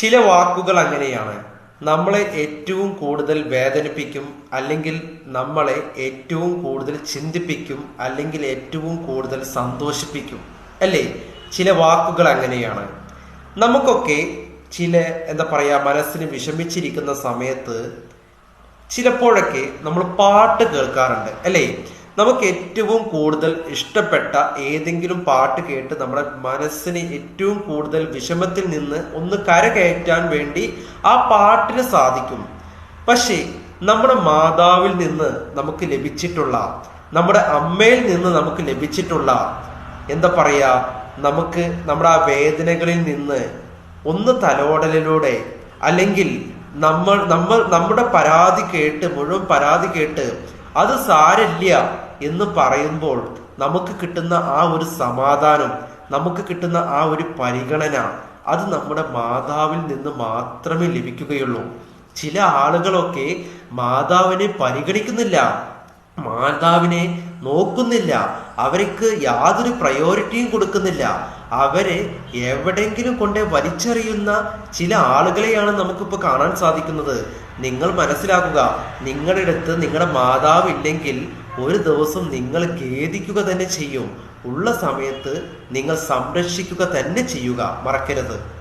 ചില വാക്കുകൾ അങ്ങനെയാണ്. നമ്മളെ ഏറ്റവും കൂടുതൽ വേദനിപ്പിക്കും അല്ലെങ്കിൽ നമ്മളെ ഏറ്റവും കൂടുതൽ ചിന്തിപ്പിക്കും അല്ലെങ്കിൽ ഏറ്റവും കൂടുതൽ സന്തോഷിപ്പിക്കും. അല്ലേ? ചില വാക്കുകൾ അങ്ങനെയാണ്. നമുക്കൊക്കെ ചില എന്താ പറയുക മനസ്സിന് വിഷമിച്ചിരിക്കുന്ന സമയത്ത് ചിലപ്പോഴൊക്കെ നമ്മൾ പാട്ട് കേൾക്കാറുണ്ട്. അല്ലേ? നമുക്ക് ഏറ്റവും കൂടുതൽ ഇഷ്ടപ്പെട്ട ഏതെങ്കിലും പാട്ട് കേട്ട് നമ്മുടെ മനസ്സിന് ഏറ്റവും കൂടുതൽ വിഷമത്തിൽ നിന്ന് ഒന്ന് കരകയറ്റാൻ വേണ്ടി ആ പാട്ടിന് സാധിക്കും. പക്ഷേ നമ്മുടെ മാതാവിൽ നിന്ന് നമുക്ക് ലഭിച്ചിട്ടുള്ള നമ്മുടെ അമ്മയിൽ നിന്ന് നമുക്ക് ലഭിച്ചിട്ടുള്ള എന്താ പറയാ നമുക്ക് നമ്മുടെ ആ വേദനകളിൽ നിന്ന് ഒന്ന് തലോടലിലൂടെ അല്ലെങ്കിൽ നമ്മൾ നമ്മൾ നമ്മുടെ പരാതി കേട്ട് മുഴുവൻ പരാതി കേട്ട് അത് സാരല്ല എന്ന് പറയുമ്പോൾ നമുക്ക് കിട്ടുന്ന ആ ഒരു സമാധാനം നമുക്ക് കിട്ടുന്ന ആ ഒരു പരിഗണന അത് നമ്മുടെ മാതാവിൽ നിന്ന് മാത്രമേ ലഭിക്കുകയുള്ളൂ. ചില ആളുകളൊക്കെ മാതാവിനെ പരിഗണിക്കുന്നില്ല. മാതാവിനെ നോക്കുന്നില്ല. അവർക്ക് യാതൊരു പ്രയോറിറ്റിയും കൊടുക്കുന്നില്ല. അവരെ എവിടെങ്കിലും കൊണ്ട് വലിച്ചെറിയുന്ന ചില ആളുകളെയാണ് നമുക്കിപ്പോൾ കാണാൻ സാധിക്കുന്നത്. നിങ്ങൾ മനസ്സിലാക്കുക നിങ്ങളുടെ അടുത്ത് നിങ്ങളുടെ മാതാവ് ഇല്ലെങ്കിൽ ഒരു ദിവസം നിങ്ങൾ ഖേദിക്കുക തന്നെ ചെയ്യും. ഉള്ള സമയത്ത് നിങ്ങൾ സംരക്ഷിക്കുക തന്നെ ചെയ്യുക. മറക്കരുത്.